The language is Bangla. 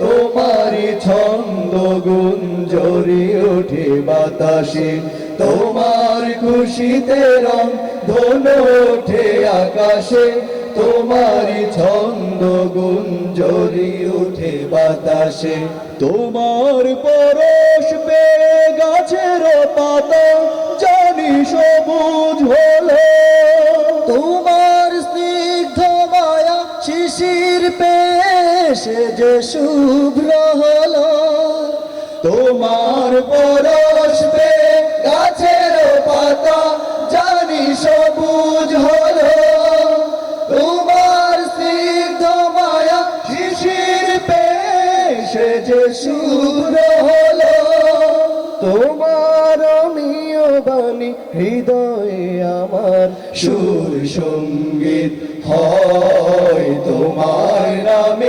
তোমারই ছন্দ গুঞ্জরি ওঠে বাতাসে, তোমার খুশিতে রং ধনু ওঠে আকাশে, তোমারই ছন্দ গুঞ্জরি ওঠে বাতাসে, তোমার পরশ পে গাছের পাতা জানি সবুজ হলো, তোমার পেশে যে শুভ্র হলো, তোমার পরশ পে গাছের পাতা জানি সবুজ হলো। তোমার স্নিগ্ধ মায়া শিশির পেশে যে শুভ্র হলো, তোমার অমীয় বাণী হৃদয়ে আমার সুর সংগীত হয়। তোমার